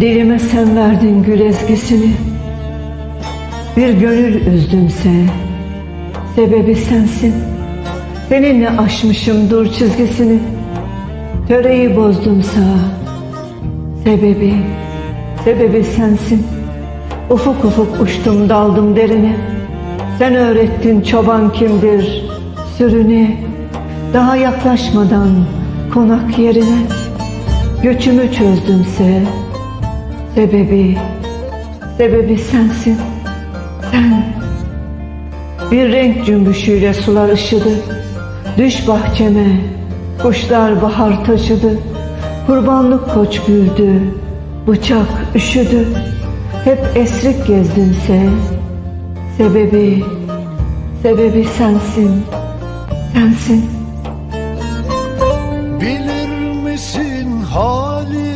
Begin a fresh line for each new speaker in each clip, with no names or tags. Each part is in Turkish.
Dilime sen verdin gül ezgisini. Bir gönül üzdümse Sebebi sensin. Seninle aşmışım dur çizgisini. Töreyi bozdumsa Sebebi Sebebi sensin. Ufuk ufuk uçtum daldım derine. Sen öğrettin çoban kimdir Sürüne. Daha yaklaşmadan Konak yerine. Göçümü çözdümse Sebebi Sebebi sensin. Sen Bir renk cümbüşüyle sular ışıdı. Düş bahçeme Kuşlar bahar taşıdı. Kurbanlık koç güldü Bıçak üşüdü. Hep esrik gezdimse Sebebi Sebebi sensin. Sensin.
Bilir misin hali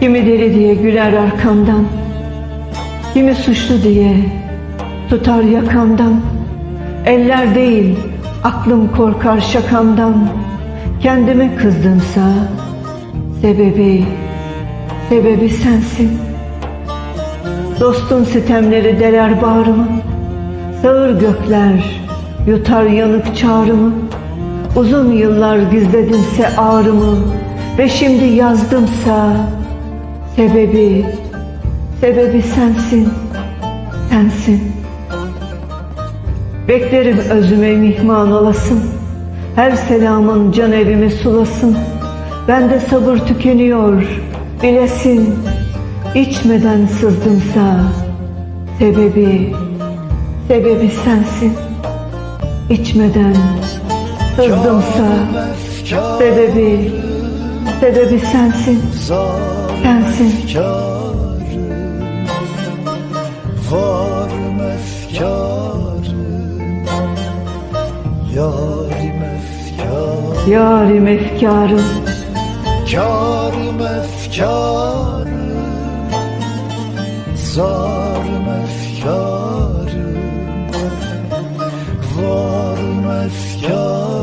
Kimi deli diye güler arkamdan Kimi suçlu diye tutar yakamdan. Eller değil aklım korkar şakamdan. Kendime kızdımsa Sebebi Sebebi sensin. Dostun sitemleri deler bağrımı Sağır gökler yutar yanık çağrımı. Uzun yıllar gizledimse ağrımı Ve şimdi yazdımsa Sebebi Sebebi sensin Sensin. Beklerim özüme mihman olasın. Her selamın can evimi sulasın. Bende sabır tükeniyor Bilesin. İçmeden sızdımsa Sebebi Sebebi sensin. İçmeden sızdımsa Sebebi Sebebi sensin. Sensin.
Efkarım Var efkarım. Yarim efkarım.
Yarim efkarım.
Karım efkarım Zarım efkarım. Varım efkarım